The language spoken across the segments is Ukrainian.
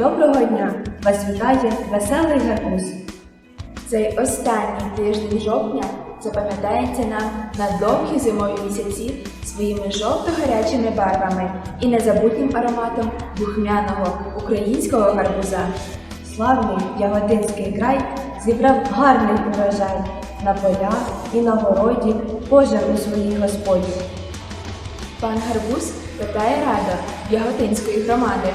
Доброго дня! Вас вітає веселий гарбуз. Цей останній тиждень жовтня запам'ятається нам на довгі зимові місяці своїми жовто-гарячими барвами і незабутнім ароматом духмяного українського гарбуза. Славний Ягодинський край зібрав гарний урожай на полях і на городі пожив у своїй господі. Пан Гарбуз питає рада Яготинської громади.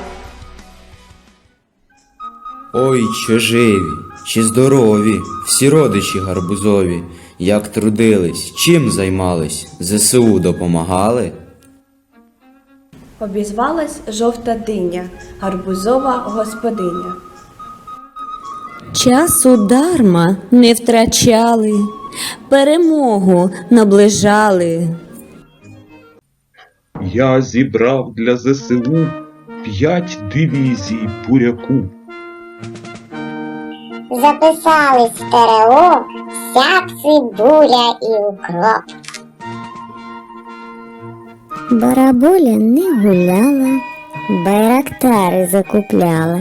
Ой, чи живі, чи здорові, всі родичі гарбузові, як трудились, чим займались, ЗСУ допомагали? Обізвалась жовта диня, гарбузова господиня. Часу дарма не втрачали, перемогу наближали. Я зібрав для ЗСУ п'ять дивізій буряку. Записались в ТРО вся цибуля і укроп. Барабуля не гуляла, байрактари закупляла.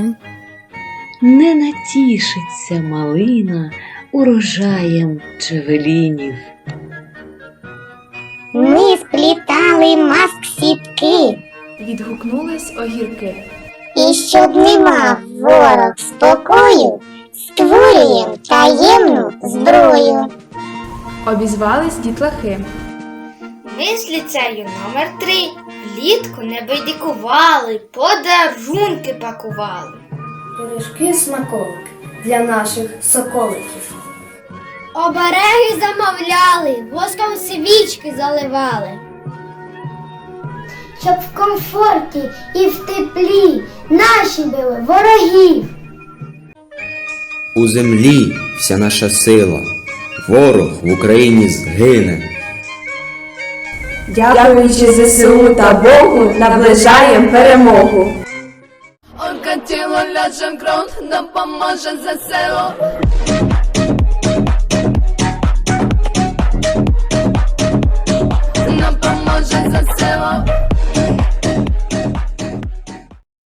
Не натішиться малина урожаєм джевелінів. Ми сплітали маск сітки, Відгукнулись огірки. і щоб не мав ворог спокою, створюєм таємну зброю. Обізвались дітлахи. Ми з ліцею номер 3 влітку не байдикували, подарунки пакували. Пиріжки смаколики для наших соколиків. Обереги замовляли, воском свічки заливали. Щоб в комфорті і в теплі наші били ворогів. У землі вся наша сила, ворог в Україні згине. Дякуючи ЗСУ та Богу, наближаємо перемогу. Оркатіло ляжем ляже нам поможе ЗСУ.